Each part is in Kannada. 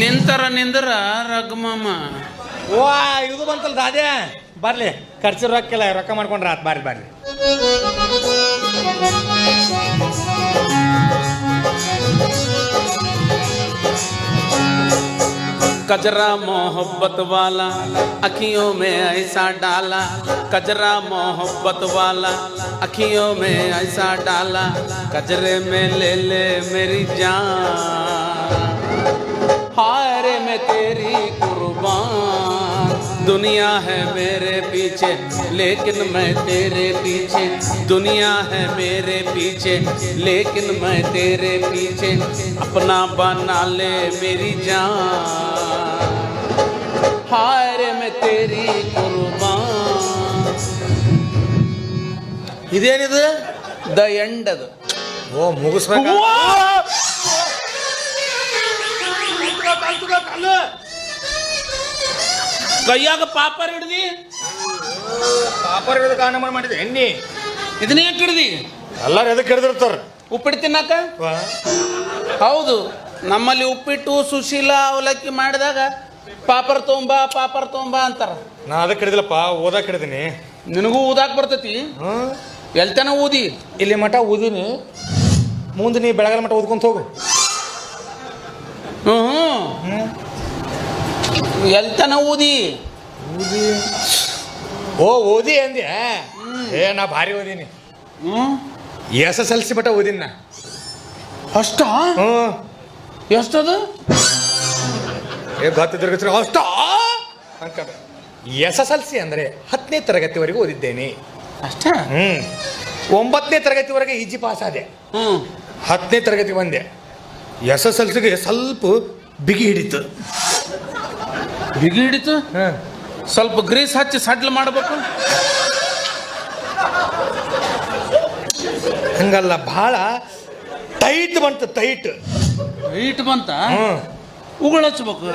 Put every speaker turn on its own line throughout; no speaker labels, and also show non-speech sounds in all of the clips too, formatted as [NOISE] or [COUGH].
ನಿಂತರ ನಿಂದ್ರ ರಘುಮಾಮ
ವಾ ಇದು ಬಂತಲ್ಲ ದಾದೆ ಬರ್ಲಿ ಖರ್ಚು ರೊಕ್ಕಿಲ್ಲ ರೊಕ್ಕ ಮಾಡ್ಕೊಂಡ್ರ ಆತ್ ಬರ್ರಿ ಬರ್ರಿ
कजरा मोहब्बत वाला अखियों में ऐसा डाला कजरा मोहब्बत वाला अखियों में ऐसा डाला कजरे में ले ले मेरी जान हाय रे मैं तेरी कुर्बान दुनिया है मेरे पीछे लेकिन मैं तेरे पीछे दुनिया है मेरे पीछे लेकिन मैं तेरे पीछे अपना बना ले मेरी जान हाय रे मैं तेरी कुर्बान
ಇದೇನಿದು
ದ ಎಂಡ್ ಅದು
ಓ ಮುಗಿಸ್ಬೇಕ
ಕೈಯಾಗ ಪಾಪರ್ ಹಿಡ್ದಿ?
ಪಾಪರ್ ಹಿಡಿದ ಕಾರಣ ಮಾಡಿದೆ. ಎಣ್ಣಿ.
ಇದನ್ನೇ ಹಿಡ್ದಿ?
ಎಲ್ಲಾರು ಎದಕ್ಕೆ ಹಿಡಿದಿರ್ತಾರ?
ಉಪ್ಪಿಟ್ಟು ತಿನ್ನಾಕ? ಹೌದು. ನಮ್ಮಲ್ಲಿ ಉಪ್ಪಿಟ್ಟು ಸುಶೀಲ ಅವಲಕ್ಕಿ ಮಾಡಿದಾಗ ಪಾಪರ್ ತೊಂಬ ಪಾಪರ್ ತೊಂಬ ಅಂತಾರ.
ನಾ ಅದಕ್ಕೆ ಹಿಡಿದಿಲ್ಲಪ್ಪ ಓದಕ್ಕೆ ಹಿಡಿದೀನಿ.
ನಿನಗೂ ಊದಾಕ್ ಬರ್ತೈತಿ. ಎಲ್ತನ ಊದಿ?
ಇಲ್ಲಿ ಮಠ ಊದಿನಿ. ಮುಂದೆ ನೀ ಬೆಳಗಾಲ ಮಠ ಓದ್ಕೊಂತ ಹೋಗು.
ಹ್ಞೂ
ಹ್ಮ್.
ಎಲ್ತನ ಊದಿ.
ಓದಿ ಓ ಓದಿ ಅಂದೆ ಏ ನಾ ಭಾರಿ ಓದೀನಿ.
ಹ್ಞೂ
ಎಸ್ ಎಸ್ ಎಲ್ ಸಿ ಮಠ ಓದಿನ ನಾ.
ಅಷ್ಟ?
ಹ್ಞೂ.
ಎಷ್ಟದು?
ಏ ಗೊತ್ತಿದ್ರ ಅಷ್ಟ? ಎಸ್ ಎಸ್ ಎಲ್ ಸಿ ಅಂದರೆ ಹತ್ತನೇ ತರಗತಿವರೆಗೂ ಓದಿದ್ದೇನೆ.
ಅಷ್ಟ?
ಹ್ಮ್. ಒಂಬತ್ತನೇ ತರಗತಿವರೆಗೆ ಈಜಿ ಪಾಸ್ ಆದೆ.
ಹ್ಮ್.
ಹತ್ತನೇ ತರಗತಿ ಬಂದೆ. ಎಸ್ ಎಸ್ ಎಲ್ ಸಿಗೆ ಸ್ವಲ್ಪ ಬಿಗಿ ಹಿಡಿತು.
ಬಿಗಿ ಹಿಡಿತು?
ಹಾಂ.
ಸ್ವಲ್ಪ ಗ್ರೀಸ್ ಹಚ್ಚಿ ಸಡ್ಲ್ ಮಾಡ್ಬೇಕು?
ಹಂಗಲ್ಲ ಭಾಳ ಟೈಟ್ ಬಂತು ಟೈಟ್.
ಟೈಟ್ ಬಂತ? ಉಗುಳ ಹಚ್ಬೇಕು.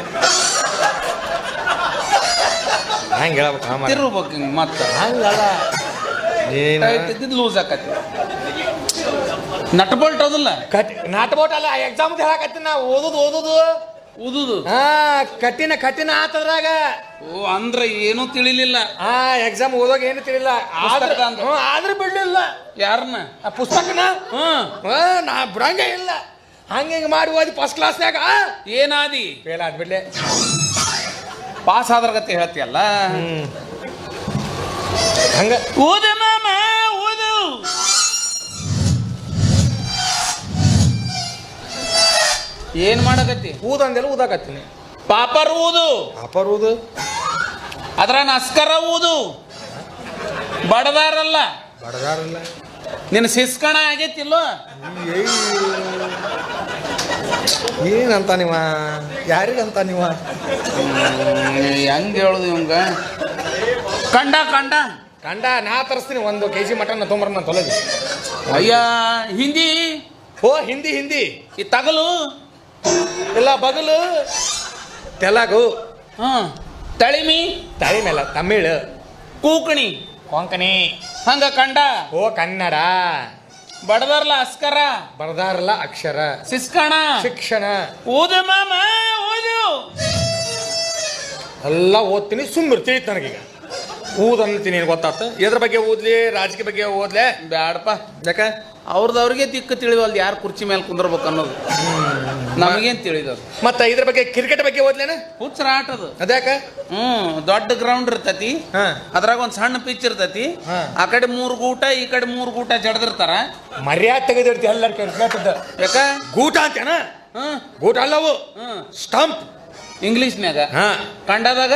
ಹಂಗೆ ಹೇಳ್ಬೇಕು
ತಿರ್ಬೇಕು ಹಿಂಗೆ ಮತ್ತೆ.
ಹಂಗಲ್ಲ.
ಟೈಟ್ ಇದ್ದಿದ್ದು ಲೂಸ್ ಆಕತಿ. ನಟ್ ಬೋಲ್ಟ್ ಅದಲ್ಲ?
ಕಟ್ ನಟ್ ಬೋಲ್ಟ್ ಅಲ್ಲ ಎಕ್ಸಾಮ್ ಹೇಳಕತ್ತೀನಿ ನಾ ಓದುದು ಓದುದು.
ಉದುದು.
ಹಾ ಕಠಿಣ ಕಠಿಣ ಆತದ್ರಾಗ.
ಓ ಅಂದ್ರ ಏನೂ ತಿಳಿಲಿಲ್ಲ.
ಹಾ ಎಕ್ಸಾಮ್ ಓದೋಗ ಏನು ತಿಳಿಲ್ಲ ಆದ್ರೆ
ಅಂತ.
ಹ್ಞೂ, ಆದ್ರೆ ಬಿಡ್ಲಿಲ್ಲ.
ಯಾರನ್ನ
ಆ ಪುಸ್ತಕನ?
ಹ್ಮ್.
ಹಾ, ನಾ ಬಿಡಂಗ ಇಲ್ಲ. ಹಂಗ ಹಿಂಗೆ ಮಾಡಿ ಓದಿ ಫಸ್ಟ್ ಕ್ಲಾಸ್ನಾಗ
ಏನಾದಿ?
ಫೇಲ್ ಆದ್ಬಿಡ್ಲೆ
ಪಾಸ್ ಆದ್ರ ಗತಿ ಹೇಳ್ತೀಯಲ್ಲ?
ಹಂಗ
ಓದೆ ಏನ್ ಮಾಡಕತ್ತಿ?
ಊದಂದೆಲ್ಲ ಊದಾಕತ್ತೀನಿ.
ಪಾಪರ್ ಊದು.
ಪಾಪರ್ ಊದು.
ಅದ್ರ ನಸ್ಕರ ಊದು. ಬಡದಾರಲ್ಲ.
ಬಡದಾರಲ್ಲ.
ನಿನ್ನ ಸಿಸ್ಕಣ ಆಗೈತಿಲ್ಲೋ?
ಏನಂತ ನೀವ? ಯಾರಿಗಂತ ನೀವ?
ಹೆಂಗ್ ಹೇಳುದು ಇವಂಗ? ಕಂಡ ಕಂಡ.
ಕಂಡ ನಾ ತರಿಸ್ತೀನಿ ಒಂದು ಕೆ ಜಿ ಮಟನ್ ತೊಂಬರ್ ನಾನು ತೊಲಗಿ
ಅಯ್ಯ ಹಿಂದಿ.
ಓ ಹಿಂದಿ ಹಿಂದಿ.
ಈ ತಗಲು.
ಇಲ್ಲ ಬಗಲು. ತೆಲಗು.
ಹಾಂ. ತಳಿಮಿ.
ತಳಿಮೆಲ್ಲ ತಮಿಳು.
ಕೂಕಣಿ.
ಕೊಂಕಣಿ.
ಹಂಗ ಕಂಡ.
ಓ ಕನ್ನಡ.
ಬಡದಾರಲ್ಲ ಅಸ್ಕರ.
ಬಡದಾರ್ಲ ಅಕ್ಷರ.
ಸಿಸ್ಕಣ
ಶಿಕ್ಷಣ.
ಓದು ಮಾಮ ಓದು.
ಎಲ್ಲ ಓದ್ತೀನಿ ಸುಮ್ಮನೆ ತಿಳಿತು ನನಗೀಗ ಊದ್ ಅನ್ನತೀನಿ ಗೊತ್ತಾತ? ಎದ್ರ ಬಗ್ಗೆ ಓದ್ಲಿ? ರಾಜಕೀಯ ಬಗ್ಗೆ ಓದ್ಲೆ?
ಬ್ಯಾಡಪ್ಪ.
ಯಾಕ?
ಅವ್ರದ್ದು ಅವ್ರಿಗೆ ದಿಕ್ಕು ತಿಳಿವಲ್ದು ಯಾರು ಕುರ್ಚಿ ಮೇಲೆ ಕುಂದರ್ಬೇಕು ಅನ್ನೋದು. ನಮಗೇನು ತಿಳಿದವ್ರು
ಮತ್ತೆ ಇದ್ರ ಬಗ್ಗೆ ಕ್ರಿಕೆಟ್ ಬಗ್ಗೆ ಓದ್ಲೇನ?
ಹುಚ್ಚರ ಆಟದು
ಅದ್ಯಾಕ?
ಹ್ಮ್ ದೊಡ್ಡ ಗ್ರೌಂಡ್ ಇರ್ತತಿ. ಅದ್ರಾಗ ಒಂದ್ ಸಣ್ಣ ಪಿಚ್ ಇರ್ತತಿ. ಆ ಕಡೆ ಮೂರು ಗೂಟ ಈ ಕಡೆ ಮೂರು ಗೂಟ ಜಡದಿರ್ತಾರ.
ಮರ್ಯಾದೆ ತೆಗೆದಿರ್ತಿ ಎಲ್ಲರ
ಯಾಕ?
ಗೂಟ ಅಂತೇನ? ಗೂಟ ಅಲ್ಲವು. ಸ್ಟಂಪ್
ಇಂಗ್ಲೀಷ್ನ್ಯಾಗ.
ಹಾ.
ಕಂಡದಾಗ?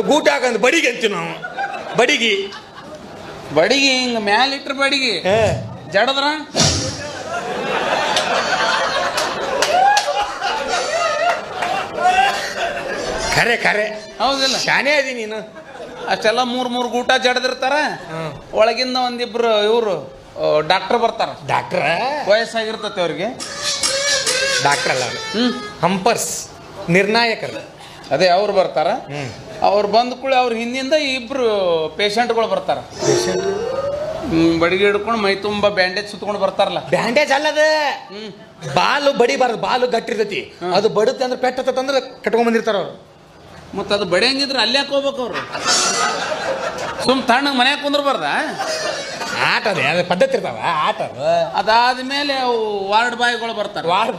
ಗೂಟ ಹಾಕಂದ್ ಬಡಿಗೆ ಅಂತೀವಿ ನಾವು. ಬಡಿಗಿ.
ಬಡಿಗಿ ಹಿಂಗ ಮ್ಯಾಲಿಟ್ರ ಬಡಿಗಿ. ಜಡದ್ರ?
ಖರೆ ಖರೆ.
ಹೌದಿಲ್ಲ.
ಶಾನೆ ಅದಿ ನೀನು.
ಅಷ್ಟೆಲ್ಲ ಮೂರ್ ಮೂರ್ ಗೂಟ ಜಡದಿರ್ತಾರ. ಒಳಗಿಂದ ಒಂದಿಬ್ರು ಇವರು ಡಾಕ್ಟರ್ ಬರ್ತಾರ.
ಡಾಕ್ಟ್ರ?
ವಯಸ್ಸಾಗಿರ್ತತಿ ಅವ್ರಿಗೆ.
ಡಾಕ್ಟರ್ ಅಲ್ಲ ಹಂಪರ್ಸ್. ನಿರ್ಣಾಯಕರು.
ಅದೇ ಅವ್ರು ಬರ್ತಾರ.
ಹ್ಮ್.
ಅವ್ರು ಬಂದ ಕೂಡ ಅವ್ರ ಹಿಂದಿಂದ ಇಬ್ಬರು ಪೇಷಂಟ್ಗಳು ಬರ್ತಾರೆ. ಬಡಿಗೆ ಹಿಡ್ಕೊಂಡು ಮೈ ತುಂಬ ಬ್ಯಾಂಡೇಜ್ ಸುತ್ಕೊಂಡು ಬರ್ತಾರಲ್ಲ.
ಬ್ಯಾಂಡೇಜ್ ಅಲ್ಲದೆ ಬಾಲು ಬಡಿಬಾರ್ದು ಬಾಲು ಗಟ್ಟಿರ್ತೈತಿ. ಅದು ಬಡುತ್ತೆ ಅಂದ್ರೆ ಪೆಟ್ಟ ಅಂದ್ರೆ ಕಟ್ಕೊಂಡ್ ಬಂದಿರ್ತಾರ ಅವ್ರು.
ಮತ್ತೆ ಅದು ಬಡಿಯಂಗಿದ್ರೆ ಅಲ್ಲೇ ಹೋಗ್ಬೇಕು ಅವ್ರು? ಸುಮ್ ತಣ್ಣಗೆ ಮನ್ಯಾಗ ಕುಂದ್ರಬಾರ್ದ?
ಆಟ ಅದೇ ಅದೇ ಪದ್ಧತಿ ಇರ್ತಾವ ಆಟ ಅದಾದ
ಮೇಲೆ ಅವು ವಾರ್ಡ್ ಬಾಯ್ಗಳು ಬರ್ತಾರೆ.
ವಾರ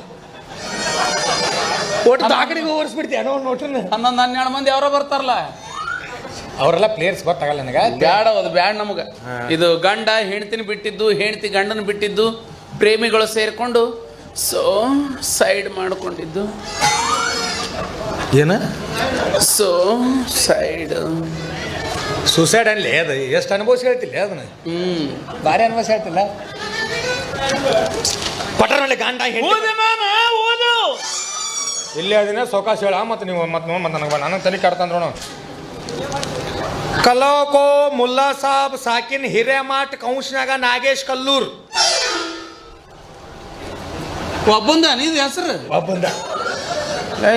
ಒಟ್ಟು ದಾಕಡಿಗೆ ಓಡಿಸ್ಬಿಡ್ತೀಯ ಅನ್ನೋ ನೋಟ್ರನ್ನ
ಹನ್ನೊಂದು ಹನ್ನೆರಡು ಮಂದಿ ಅವರ ಬರ್ತಾರಲ್ಲ.
ಅವರೆಲ್ಲ ಪ್ಲೇಯರ್ಸ್ ಗೊತ್ತಾಗಲ್ಲ ನನಗೆ?
ಬ್ಯಾಡ ಅದು ಬ್ಯಾಡ ನಮಗ. ಇದು ಗಂಡ ಹೆಂಡ್ತಿನ ಬಿಟ್ಟಿದ್ದು ಹೆಂಡ್ತಿ ಗಂಡನ ಬಿಟ್ಟಿದ್ದು ಪ್ರೇಮಿಗಳು ಸೇರ್ಕೊಂಡು ಸೊ ಸೈಡ್ ಮಾಡ್ಕೊಂಡಿದ್ದು.
ಏನ?
ಸೊ ಸೈಡ್
ಸೂಸೈಡ್ ಅಲ್ಲಿ ಅದು ಎಷ್ಟು ಅನುಭವಿಸಿ ಹೇಳ್ತಿಲ್ಲ ಅದನ್ನ?
ಹ್ಮ್.
ಭಾರಿ ಅನುಭವಿಸಿ ಹೇಳ್ತಿಲ್ಲ ಪಟರ್ನಲ್ಲಿ ಗಂಡ ಹೆಂಡತಿ
ಓದು ಮಾಮ ಓದು
ಇಲ್ಲೇ ಅದಿನ ಸೋಕಾಶ ಹೇಳ ಮತ್ತು ನೀವು ಮತ್ತೆ ಮತ್ತೆ ನನಗೆ ನನಗೆ ತಲೆ ಕಾಡ್ತಂದ್ರು ಕಲೋಕೋ ಮುಲ್ಲಾ ಸಾಬ್ ಸಾಕಿನ್ ಹಿರೇಮಾಟ್ ಕೌಂಶನಾಗ ನಾಗೇಶ್ ಕಲ್ಲೂರ್.
ಒಬ್ಬಂದ ನೀದು ಹೆಸರು?
ಒಬ್ಬಂದ.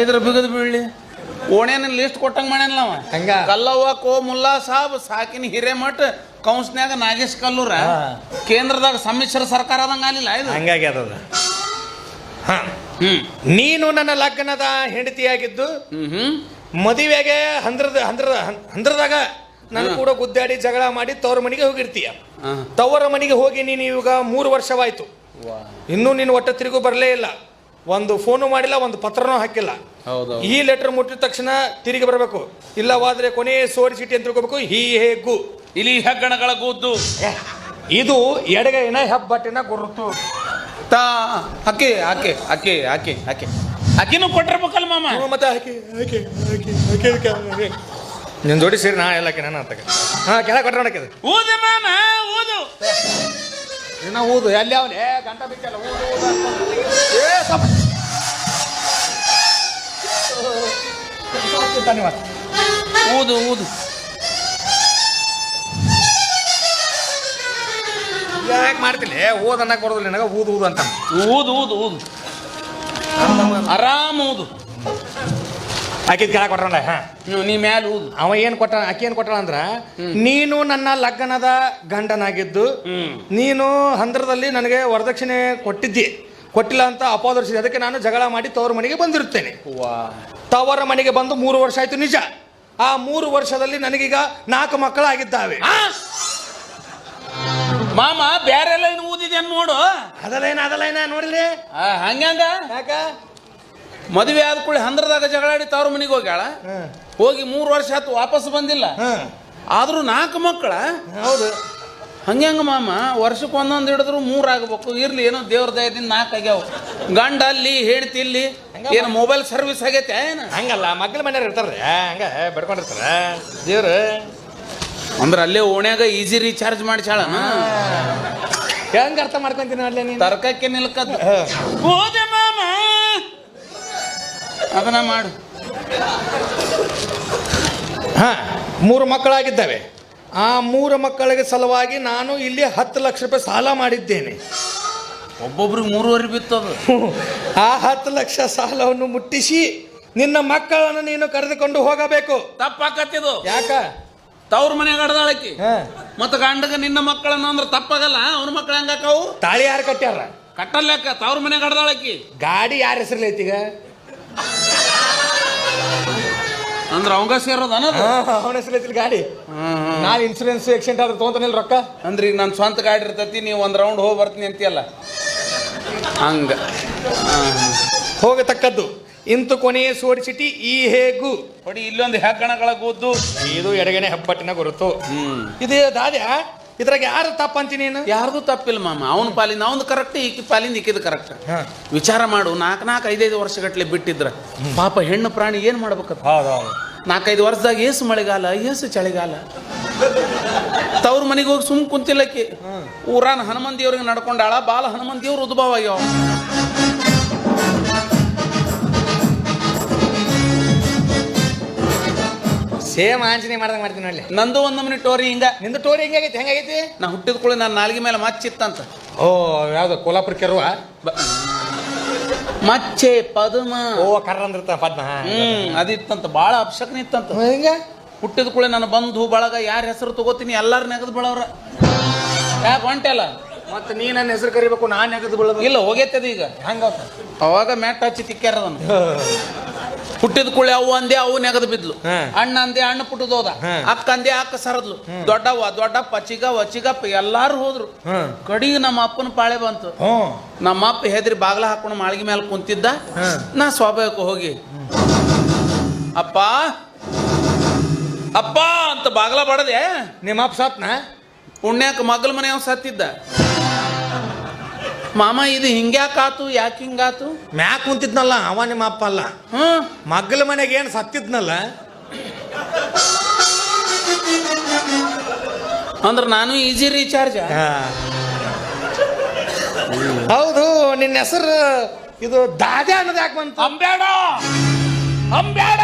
ಇದ್ರ ಬಿಗದ್ ಬೀಳಿ ಓಣ್ಯಾನ ಲಿಸ್ಟ್ ಕೊಟ್ಟಂಗ ಮಾಡ್ಯಾನಲ್ಲ ಅವ.
ಹಂಗ?
ಕಲ್ಲವ್ವ ಕೋ ಮುಲ್ಲಾ ಸಾಬ್ ಸಾಕಿನ ಹಿರೇಮಠ ಕೌನ್ಸ್ನ್ಯಾಗ ನಾಗೇಶ್ ಕಲ್ಲೂರ. ಕೇಂದ್ರದಾಗ ಸಮ್ಮಿಶ್ರ ಸರ್ಕಾರ ಆದಂಗ ಆಗಲಿಲ್ಲ ಇದು.
ಹಂಗಾಗಿ ಅದು. ಹಾ. ನೀನು ನನ್ನ ಲಗ್ನದ ಹೆಂಡತಿಯಾಗಿದ್ದು ಮದುವೆಗೆ ಹಂದ್ರದ ಹಂದ್ರದ ಹಂದ್ರದಾಗ ನಾನು ಕೂಡ ಗುದ್ದಾಡಿ ಜಗಳ ಮಾಡಿ ತವರ ಮನೆಗೆ ಹೋಗಿರ್ತೀಯ. ತವರ ಮನೆಗೆ ಹೋಗಿ ನೀನು ಇವಾಗ ಮೂರು ವರ್ಷವಾಯ್ತು. ಇನ್ನೂ ನೀನು ಒಟ್ಟ ತಿರುಗು ಬರಲೇ ಇಲ್ಲ. ಒಂದು ಫೋನು ಮಾಡಿಲ್ಲ ಒಂದು ಪತ್ರನೂ ಹಾಕಿಲ್ಲ. ಈ ಲೆಟರ್ ಮುಟ್ಟಿದ ತಕ್ಷಣ ತಿರುಗಿ ಬರಬೇಕು. ಇಲ್ಲವಾದ್ರೆ ಕೊನೆ ಸೋರಿ ಚೀಟಿ ಅಂತ ತಿಳ್ಕೊಬೇಕು. ಹೀ ಹೇಗು ಇಲ್ಲಿ
ಇಲಿ ಹೆಗ್ಗಣಗಳ ಕೂದ್ದು
ಇದು ಎಡಗೈನ ಹೆಬ್ಬಟ್ಟಿನ ಗುರುತು.
ತಾ ಅಕ್ಕಿ ಆಕೆ ಅಕ್ಕಿ ಆಕೆ ಆಕೆ ಅಕ್ಕಿನೂ ಕೊಟ್ಟಿರ್ಬೇಕಲ್ಲ ಮಾಮ?
ಮತ್ತೆ ನಿನ್ ದೊಡ್ಡ ನಿನ್ನ ಜೋಡಿ ಸೇರಿ ನಾ ಎಲ್ಲ ನಾನು ಅಂತ ಹಾಂ ಕೆಳಗೆ ಕೊಟ್ಟರೆ
ಓದು ಮಾಮ ಊದು.
ಇನ್ನ ಊದು ಎಲ್ಲಿ ಅವನೇ? ಗಂಟ ಬಿಕ್ಕಲ್ಲ ಊದು ಊದು ಏ ಸ್ವಲ್ಪ
ಊದು ಊದು.
ಯಾಕೆ ಮಾಡ್ತಿಲ್ಲ ಓದ್ ಅನ್ನಕ್ ಬರೋದಿಲ್ಲ ನನಗೆ ಊದು ಊದು ಅಂತ.
ಊದು ಊದು ಊದು. ಆರಾಮ್ ಊದು.
ಆಕಿದ್ ಕೆಳಗೆ ಕೊಟ್ರಲ್ಲ ಹಾ.
ನೀವು ನೀ ಮ್ಯಾಲ ಊದು.
ಅವ ಏನ್ ಕೊಟ್ಟ ಆಕಿ ಏನ್ ಕೊಟ್ಟಳ ಅಂದ್ರ ನೀನು ನನ್ನ ಲಗ್ನದ ಗಂಡನಾಗಿದ್ದು
ಹ್ಮ್.
ನೀನು ಹಂದ್ರದಲ್ಲಿ ನನಗೆ ವರದಕ್ಷಿಣೆ ಕೊಟ್ಟಿದ್ದಿ. ಕೊಟ್ಟಿಲ್ಲ ಅಂತ ಅಪಾದರ್ಶಿದೆ ಅದಕ್ಕೆ ನಾನು ಜಗಳ ಮಾಡಿ ತವರ ಮನೆಗೆ ಬಂದಿರುತ್ತೇನೆ.
ವಾ.
ತವರ ಮನೆಗೆ ಬಂದು ಮೂರು ವರ್ಷ ಆಯ್ತು ನಿಜ. ಆ ಮೂರು ವರ್ಷದಲ್ಲಿ ನನಗೀಗ ನಾಲ್ಕು ಮಕ್ಕಳಾಗಿದ್ದಾವೆ?
ಮಾಮ ಬೇರೆ ಲೈನ್ ಊದಿದೆ ನೋಡು.
ಅದಲೈನ ಅದಲೈನ ನೋಡಿಲಿ.
ಆ, ಹಂಗ್ಯಾಂಗ
ಯಾಕ?
ಮದುವೆ ಆದ ಕೂಡಲೇ ಹಂದ್ರದಾಗ ಜಗಳಾಡಿ ತವ್ರ ಮನೆಗೆ ಹೋಗ್ಯಾಳ.
ಹ್ಮ್.
ಹೋಗಿ ಮೂರು ವರ್ಷ ಆತು ವಾಪಸ್ ಬಂದಿಲ್ಲ.
ಹ್ಮ್.
ಆದ್ರೂ ನಾಲ್ಕು ಮಕ್ಕಳ?
ಹೌದು.
ಹಂಗ್ಯಾಂಗ ಮಾಮ ವರ್ಷಕ್ಕೆ ಒಂದೊಂದು ಹಿಡಿದ್ರು ಮೂರ್ ಆಗ್ಬೇಕು. ಇರ್ಲಿ ಏನೋ ದೇವ್ರ ದಯದಿಂದ ನಾಲ್ಕು ಆಗ್ಯಾವ. ಗಂಡ ಅಲ್ಲಿ ಹೇಳ್ತಿ ಇಲ್ಲಿ. ಏನು ಮೊಬೈಲ್ ಸರ್ವಿಸ್ ಆಗೈತೆ ಏನು?
ಹಂಗಲ್ಲ ಮಗ್ಳ ಮನೆಯವ್ರು ಇರ್ತಾರ್ರಿ. ಹಂಗ ಬಡ್ಕೊಂಡಿರ್ತಾರ. ದೇವ್ರು.
ಅಂದ್ರೆ ಅಲ್ಲೇ ಓಣ್ಯಾಗ ಈಜಿ ರೀಚಾರ್ಜ್ ಮಾಡಿಸಾಳ
ಹೆಂಗ ಅರ್ಥ ಮಾಡ್ಕೊಂತೀನಿ ಅಲ್ಲೇ ನೀನು?
ತರ್ಕಕ್ಕೆ ನಿಲ್ಕದ್ದು. ಹೋದೆ ಮಾಮ. ಅದನ್ನ ಮಾಡು.
ಹ ಮೂರು ಮಕ್ಕಳಾಗಿದ್ದಾವೆ. ಆ ಮೂರು ಮಕ್ಕಳಿಗೆ ಸಲುವಾಗಿ ನಾನು ಇಲ್ಲಿ ಹತ್ತು ಲಕ್ಷ ರೂಪಾಯಿ ಸಾಲ ಮಾಡಿದ್ದೇನೆ.
ಒಬ್ಬೊಬ್ರಿಗೆ ಮೂರುವರೆ ಬಿತ್ತದು.
ಆ ಹತ್ತು ಲಕ್ಷ ಸಾಲವನ್ನು ಮುಟ್ಟಿಸಿ ನಿನ್ನ ಮಕ್ಕಳನ್ನು ನೀನು ಕರೆದುಕೊಂಡು ಹೋಗಬೇಕು.
ತಪ್ಪಾಕತ್ತಿದು.
ಯಾಕ?
ತವ್ರ ಮನೆ ಕಡ್ದಾಳಕಿ
ಹಾ.
ಮತ್ತ ಗಂಡಗ ನಿನ್ನ ಮಕ್ಕಳನ್ನ ಅಂದ್ರೆ ತಪ್ಪಾಗಲ್ಲ ಅವನ ಮಕ್ಕಳ ಹೆಂಗಾಕವು
ತಾಳಿ ಯಾರು ಕಟ್ಟ್ಯಾರ?
ಕಟ್ಟಲ್ಯಾಕ ತವ್ರ ಮನೆ ಅಡ್ದಾಳಕಿ
ಗಾಡಿ ಯಾರ ಹೆಸರಲ್ಲಿ ಐತಿಗ
ಅಂದ್ರೆ ಅವಂಗ ಸೇರೋದ ಅನ್ನೋದು?
ಅವನ ಹೆಸರು ಐತಿ ಗಾಡಿ. ನಾನು ಇನ್ಸೂರೆನ್ಸ್ ಆಕ್ಸಿಡೆಂಟ್ ಆದ್ರೆ ತೊಗೊಂತಾನಿಲ್ಲ ರೊಕ್ಕ?
ಅಂದ್ರೆ ಈಗ ನನ್ನ ಸ್ವಂತ ಗಾಡಿ ಇರ್ತತಿ ನೀವು ಒಂದ್ ರೌಂಡ್ ಹೋಗಿ ಬರ್ತೀನಿ ಅಂತೀಯಲ್ಲ? ಹಂಗ.
ಹೋಗತಕ್ಕದ್ದು. ಇಂತು ಕೊನೆಯ ಸೋರಿಸಿಟಿ ಈ ಹೇಗು?
ಹೊಡಿ ಇಲ್ಲೊಂದು ಹೆಗ್ಗಣಗಳ ಕೂದ್ದು
ಇದು ಎಡಗನೆ ಹೆಬ್ಬಟ್ಟಿನ ಗುರುತು. ಇದು ದಾದ್ಯ ಇದ್ರಾಗ ಯಾರು ತಪ್ಪ ಅಂತೀನಿ ನೀನು?
ಯಾರ್ದು ತಪ್ಪಿಲ್ಲ ಮಾಮ. ಅವನ ಪಾಲಿಂದ ಅವನು ಕರೆಕ್ಟ್ ಈಕಿ ಪಾಲಿಂದ ಈಕಿದ್ ಕರೆಕ್ಟ್. ವಿಚಾರ ಮಾಡು. ನಾಲ್ಕು ನಾಲ್ಕು ಐದೈದು ವರ್ಷಗಟ್ಲೆ ಬಿಟ್ಟಿದ್ರ. ಪಾಪ ಹೆಣ್ಣು ಪ್ರಾಣಿ ಏನು
ಮಾಡ್ಬೇಕಪ್ಪ?
ನಾಲ್ಕೈದು ವರ್ಷದಾಗ ಏಸು ಮಳೆಗಾಲ ಏಸು ಚಳಿಗಾಲ. ತವ್ರ ಮನೆಗೆ ಹೋಗಿ ಸುಮ್ ಕುಂತಿಲ್ಲಕ್ಕಿ. ಊರಾನ ಹನುಮಂತ ದೇವ್ರಿಗೆ ನಡ್ಕೊಂಡಾಳ ಬಾಲ ಹನುಮಂತ ದೇವ್ರು ಉದ್ಭವ ಆಗ್ಯಾವ.
ಸೇಮ್ ಆಂಜನೇಯ ಮಾಡ್ದಂಗ ಮಾಡ್ತೀನಿ ನೋಡ್ಲಿ.
ನಂದು ಒಂದ್ ನಮನಿ ಟೋರಿ ಹಿಂಗ.
ನಿಂದು ಟೋರಿ ಹೆಂಗಾಗೈತಿ ಹೆಂಗಾಗೈತಿ
ನಾ ಹುಟ್ಟಿದ ಕೂಡ ನನ್ನ ನಾಲ್ಗೆ ಮೇಲೆ ಮಚ್ಚಿತ್ತಂತ.
ಓ ಯಾವ್ದು? ಕೋಲಾಪುರ ಕೆರುವ?
ಮಚ್ಚೆ ಪದ್ಮ.
ಓ ಕರ್ರ ಅಂದಿರ್ತ ಪದ್ಮ.
ಹ್ಮ್ ಅದಿತ್ತಂತ ಬಾಳ ಅಪ್ಶಕನ ಇತ್ತಂತ.
ಹಿಂಗ?
ಹುಟ್ಟಿದ ಕೂಡ ನನ್ನ ಬಂಧು ಬಳಗ ಯಾರ ಹೆಸರು ತಗೋತೀನಿ ಎಲ್ಲಾರು ನೆಗದ್ ಬಳವ್ರ. ಯಾಕೆ ಅಲ್ಲ?
ಮತ್ತೆ ನೀ ನನ್ನ ಹೆಸರು ಕರಿಬೇಕು ನಾನು ನೆಗದ್ ಬೀಳೋದು
ಇಲ್ಲ ಹೋಗೈತದ ಈಗ.
ಹಂಗ
ಅವಾಗ ಮ್ಯಾಟ್ ಹಚ್ಚಿ ತಿಕ್ಕ್ಯಾರ ಅದನ್ನ. [LAUGHS] ಹುಟ್ಟಿದ ಕುಳಿ ಅವು ಅಂದೆ ಅವು ನೆಗದು ಬಿದ್ಲು. ಅಣ್ಣ ಅಂದೆ ಅಣ್ಣ ಪುಟ್ಟದ ಹೋದ. ಅಕ್ಕ ಅಂದೆ ಅಕ್ಕ ಸರದ್ಲು. ದೊಡ್ಡವ್ವ ದೊಡ್ಡಪ್ಪ ಚಿಗ ವಚಿಗಪ್ಪ ಎಲ್ಲಾರು ಹೋದ್ರು. ಕಡಿಗೆ ನಮ್ಮ ಅಪ್ಪನ ಪಾಳೆ ಬಂತು. ನಮ್ಮ ಅಪ್ಪ ಹೆದ್ರಿ ಬಾಗ್ಲ ಹಾಕೊಂಡು ಮಾಳಿಗೆ ಮೇಲೆ ಕುಂತಿದ್ದ. ನಾ ಸ್ವಾಭಾವಿಕ ಹೋಗಿ. ಅಪ್ಪ ಅಪ್ಪ ಅಂತ ಬಾಗ್ಲ ಬಡದೆ
ನಿಮ್ಮ ಅಪ್ಪ ಸತ್ನ?
ಪುಣ್ಯಕ್ಕೆ ಮಗಲ ಮನೆಯವ್ ಸತ್ತಿದ್ದ. ಮಾಮ ಇದು ಹಿಂಗ್ಯಾಕಾತು ಯಾಕೆ ಹಿಂಗಾತು?
ಮ್ಯಾಕ್ ಕುಂತಿದ್ನಲ್ಲ ಅವ ನಿಮ್ಮ ಅಪ್ಪ ಅಲ್ಲ.
ಹ್ಮ್
ಮಗ್ಲ ಮನೆಗೆ ಏನು ಸತ್ತಿದ್ನಲ್ಲ?
ಅಂದ್ರೆ ನಾನು ಈಜಿ ರೀಚಾರ್ಜ್
ಹೌದು ನಿನ್ನ ಹೆಸರು ಇದು ದಾದೆ ಅನ್ನೋದು ಯಾಕೆ ಬಂತು?
ಅಂಬೇಡ ಅಂಬೇಡ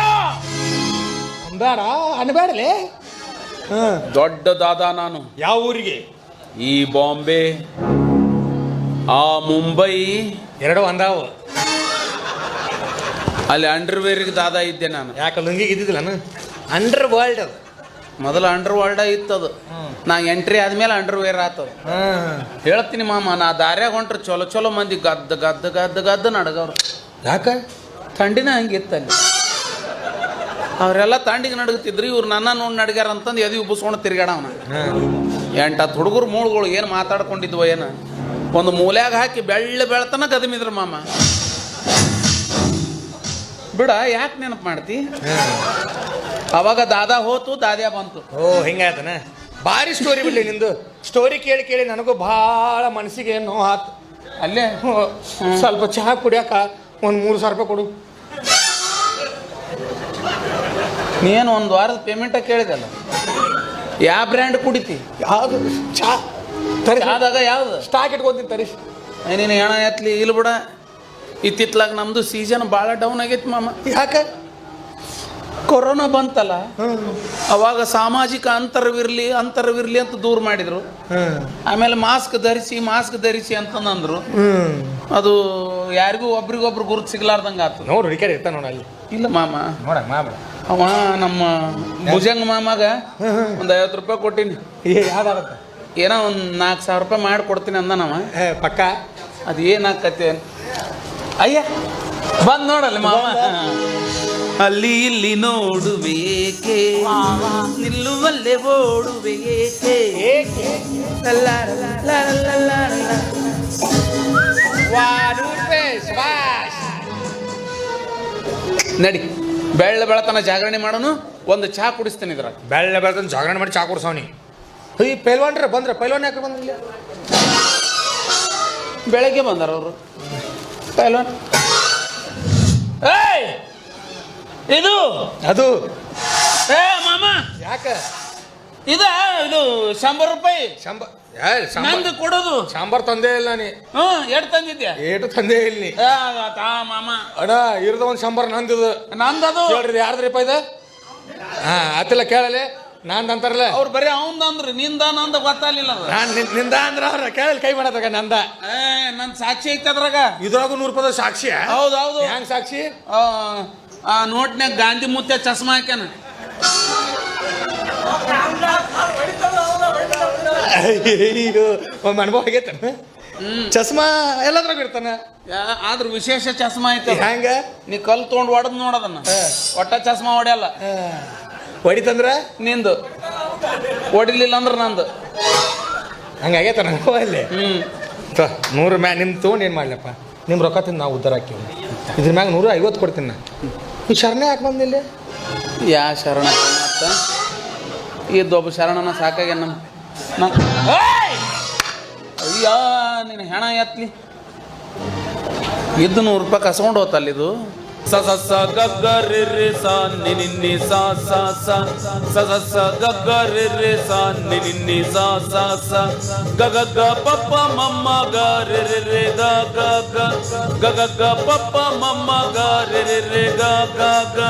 ಬೇಡ ಅನ್ಬೇಡಲೇ ಹಾಂ.
ದೊಡ್ಡ ದಾದ ನಾನು.
ಯಾವ ಊರಿಗೆ?
ಈ ಬಾಂಬೆ. ಆ ಮುಂಬೈ
ಎರಡು ಒಂದಾವು.
ಅಲ್ಲಿ ಅಂಡರ್ವೇರ್ಗೆ ದಾದ ಇದ್ದೆ ನಾನು.
ಯಾಕೆ ಲುಂಗಿಗೆ ಇದ್ದಿದ್ದಿಲ್ಲ ಅಂಡರ್ ವರ್ಲ್ಡ್ ಅದು.
ಮೊದಲು ಅಂಡರ್ ವರ್ಲ್ಡ್ ಅದು ನಾ ಎಂಟ್ರಿ ಆದ್ಮೇಲೆ ಅಂಡರ್ವೇರ್ ಆತದ.
ಆತ
ಹೇಳ್ತೀನಿ ಮಾಮ ನಾ ದಾರ್ಯಾಗ ಹೊಂಟ್ರೆ ಚಲೋ ಚಲೋ ಮಂದಿ ಗದ್ದ ಗದ್ದ ಗದ್ದ ಗದ್ದ ನಡಗವ್ರು.
ಯಾಕೆ?
ಥಂಡಿನ ಹಂಗಿತ್ತಲ್ಲಿ. ಅವರೆಲ್ಲ ತಂಡಿಗೆ ನಡಗತಿದ್ರು ಇವ್ರು ನನ್ನ ನೋಡಿ ನಡಗ್ಯಾರ ಅಂತಂದು ಎದಿ ಉಬ್ಬಸ್ಕೊಂಡು ತಿರ್ಗಾಡವನ
ಅವನ.
ಎಂಟತ್ತು ಹುಡುಗರು ಮೂಳುಗಳು ಏನು ಮಾತಾಡ್ಕೊಂಡಿದ್ವೋ ಏನು. ಒಂದು ಮೂಲ್ಯಾಗ ಹಾಕಿ ಬೆಳ್ಳ ಬೆಳ್ತನ ಗದಮಿದ್ರು ಮಾಮ. ಬಿಡ ಯಾಕೆ ನೆನಪು ಮಾಡ್ತಿ? ಅವಾಗ ದಾದಾ ಹೋತು ದಾದ್ಯಾ ಬಂತು.
ಓ ಹಿಂಗಾಯ್ತನ? ಭಾರಿ ಸ್ಟೋರಿ ಬಿಡ್ಲಿ ನಿಂದು. ಸ್ಟೋರಿ ಕೇಳಿ ಕೇಳಿ ನನಗೂ ಭಾಳ ಮನಸ್ಸಿಗೆ ನೋವು ಆತು.
ಅಲ್ಲೇ
ಸ್ವಲ್ಪ ಚಹಾ ಕುಡಿಯಾಕ ಒಂದು ಮೂರು ಸಾವಿರ ರೂಪಾಯಿ ಕೊಡು.
ನೀನು ಒಂದು ವಾರದ ಪೇಮೆಂಟ ಕೇಳಿದಲ್ಲ ಯಾವ ಬ್ರ್ಯಾಂಡ್ ಕುಡಿತಿ?
ಯಾವುದು? ಚಹಾ. ತರಿ
ಆದಾಗ ಯಾವ್ದು?
ಸ್ಟಾಕ್ ಇಟ್ಕೊತೀನಿ ತರಿಸಿ.
ನೀನು ಹೆಣ ಎತ್ಲಿ ಇಲ್ಲ ಬಿಡ. ಇತ್ತಿತ್ಲಾಗ ನಮ್ದು ಸೀಸನ್ ಭಾಳ ಡೌನ್ ಆಗೈತಿ ಮಾಮ.
ಯಾಕೆ?
ಕೊರೋನಾ ಬಂತಲ್ಲ? ಅವಾಗ ಸಾಮಾಜಿಕ ಅಂತರವಿರ್ಲಿ ಅಂತರವಿರ್ಲಿ ಅಂತ ದೂರ ಮಾಡಿದ್ರು. ಆಮೇಲೆ ಮಾಸ್ಕ್ ಧರಿಸಿ ಮಾಸ್ಕ್ ಧರಿಸಿ ಅಂತಂದ್ರು ಅದು ಯಾರಿಗೂ ಒಬ್ರಿಗೊಬ್ರು ಗುರುತು ಸಿಗ್ಲಾರ್ದಂಗ ಆತು.
ನೋಡಿ ಹುಡುಕ್ಯಾರ ಇರ್ತಾನ ನೋಡ ಅಲ್ಲಿ.
ಇಲ್ಲ ಮಾಮ.
ನೋಡ ಮಾಮ.
ಅವ ನಮ್ಮ ಭುಜಂಗ ಮಾಮಾಗ ಒಂದು ಐವತ್ತು ರೂಪಾಯಿ ಕೊಟ್ಟಿನಿ.
ಯಾವ್ದಾಗತ್ತ
ಏನೋ ಒಂದು ನಾಲ್ಕು ಸಾವಿರ ರೂಪಾಯಿ ಮಾಡಿ ಕೊಡ್ತೀನಿ ನಾವು
ಏ ಪಕ್ಕ.
ಅದು ಏನಾಕತ್ತೆ ಅಯ್ಯ ಬಂದು ನೋಡಲ್ಲ ಮಾವ. ಅಲ್ಲಿ ಇಲ್ಲಿ ನೋಡುವೇಕೆ ನಿಲ್ಲುವಲ್ಲೇ ಓಡುವೇಕೆ ನಡಿ ಬೆಳ್ಳ ಬೆಳತನ ಜಾಗರಣೆ ಮಾಡೋನು ಒಂದು ಚಹಾ ಕುಡಿಸ್ತೀನಿ ಇದ್ರ
ಬೆಳ್ಳ ಬೆಳತನ ಜಾಗರಣೆ ಮಾಡಿ ಚಾ ಕೊಡ್ಸವನಿ. ಈ ಪೈಲ್ವಾನ್ರ ಬಂದ್ರೆ ಪೈಲ್ವಾನ್ ಯಾಕೆ ಬಂದಿಲ್ಲ
ಬೆಳಗ್ಗೆ ಬಂದಾರ ಅವರು. ಪೈಲ್ವಾನ್. ಏಯ್! ಇದು?
ಅದು.
ಏ ಮಾಮ!
ಯಾಕ?
ಇದ ಇದು ಶಂಬರ್ ರೂಪಾಯಿ.
ಸಾಂಬ ಏ ಸಾಂಬಾರ್
ನಂದು ಕೊಡೋದು.
ಸಾಂಬಾರ್ ತಂದೇ ಇಲ್ಲ ನೀ.
ಹ್ಮ್ ಎಟ್ ತಂದಿದ್ಯಾ?
ಏಟು ತಂದೇ ಇಲ್ಲ ನೀ.
ಏ, ತಾ ಮಾಮ.
ಅಣ್ಣ ಇರದ ಒಂದು ಸಾಂಬಾರ್ ನಂದಿದು.
ನಂದದು.
ಹೇಳ್ರಿ ಯಾರ್ದ್ರಿಪ್ಪ ಇದು? ಹಾ ಆತಿಲ್ಲ ಕೇಳಲಿ. ನಂದು ಅಂತಾರಲ್ಲ
ಅವ್ರು ಬರೀ ಅವಂದ ಅಂದ್ರು ನಿಂದ ನಂದ ಗೊತ್ತಾಗ್ಲಿಲ್ಲ ಅದು
ನಾನು ನಿಂದ ಅಂದ್ರ ಅವ್ರ ಕೇಳಿ ಕೈ ಮಾಡತ್ತಾಗ ನಂದ.
ಏ ನನ್ ಸಾಕ್ಷಿ ಐತೆ ಅದ್ರಾಗ.
ಇದ್ರಾಗೂ ನೂರು ರೂಪಾಯಿ ಸಾಕ್ಷಿ
ಹೌದು ಹೌದು.
ಹೆಂಗ್ ಸಾಕ್ಷಿ?
ಆ, ಆ ನೋಟ್ನ್ಯಾಗ ಗಾಂಧಿ ಮುತ್ಯ ಚಸ್ಮಾ ಹಾಕ್ಯಾನ.
ಅಯ್ಯೋ ಒಂದು ಅನುಭವ ಆಗೈತೆ ಚಸ್ಮಾ ಎಲ್ಲದ್ರಾಗ ಇರ್ತಾನ?
ಯಾ- ಆದ್ರ ವಿಶೇಷ ಚಸ್ಮಾ ಐತೆ ಅದು.
ಹೆಂಗ
ನೀ ಕಲ್ ತೊಗೊಂಡ್ ಹೊಡೆದ್ ನೋಡದನ್ನ. ಒಟ್ಟ ಚಸ್ಮಾ ಹೊಡ್ಯಲ್ಲ.
ಹೊಡಿತಂದ್ರ?
ನಿಂದು. ಹೊಡಿಲಿಲ್ಲ ಅಂದ್ರೆ ನಂದು.
ಹಂಗಾಗೈತ ಅನುಭವ ಅಲ್ಲಿ
ಹ್ಮ್.
ತ ನೂರು ಮ್ಯಾ ನಿಮ್ಮ ತೊಗೊಂಡು ಏನು ಮಾಡ್ಲಪ್ಪ? ನಿಮ್ಮ ರೊಕ್ಕ ತಿಂದು ನಾವು ಉದ್ದಾರ ಹಾಕಿವಿ ಇದ್ರ ಮ್ಯಾಗ ನೂರ ಐವತ್ತು ಕೊಡ್ತೀನಿ ನಾ. ಈ ಶರಣೆ ಯಾಕೆ ಬಂದಿಲ್ಲ
ಯಾ ಶರಣ ಈ ಇದ್ದೊಬ್ಬ ಶರಣನ ಸಾಕಾಗ್ಯ ನಮ್ಮ! ಅಯ್ಯ ನೀನು ಹೆಣ ಎತ್ಲಿ. ಇದ್ದು ನೂರು ರೂಪಾಯಿ ಕಸ್ಕೊಂಡು ಹೋತಲ್ಲ ಇದು ಸ ಸ ಸ ಗ ಗ ರಿ ರಿ ಸ ನಿ ನಿ ನಿ ಸ ಸ ಸ ಸ ಸ ಸ ಗ ಗ ರಿ ರಿ ಸ ನಿ ನಿ ನಿ ಸ ಸ ಸ ಗ ಗ ಗ ಪ ಪ ಮ ಮ ಗ ರಿ ರಿ ರಿ ಗ ಗ ಗ ಗ ಗ ಗ ಪ ಪ ಮ ಮ ಗ ರಿ ರಿ ರಿ ಗ ಗ ಗ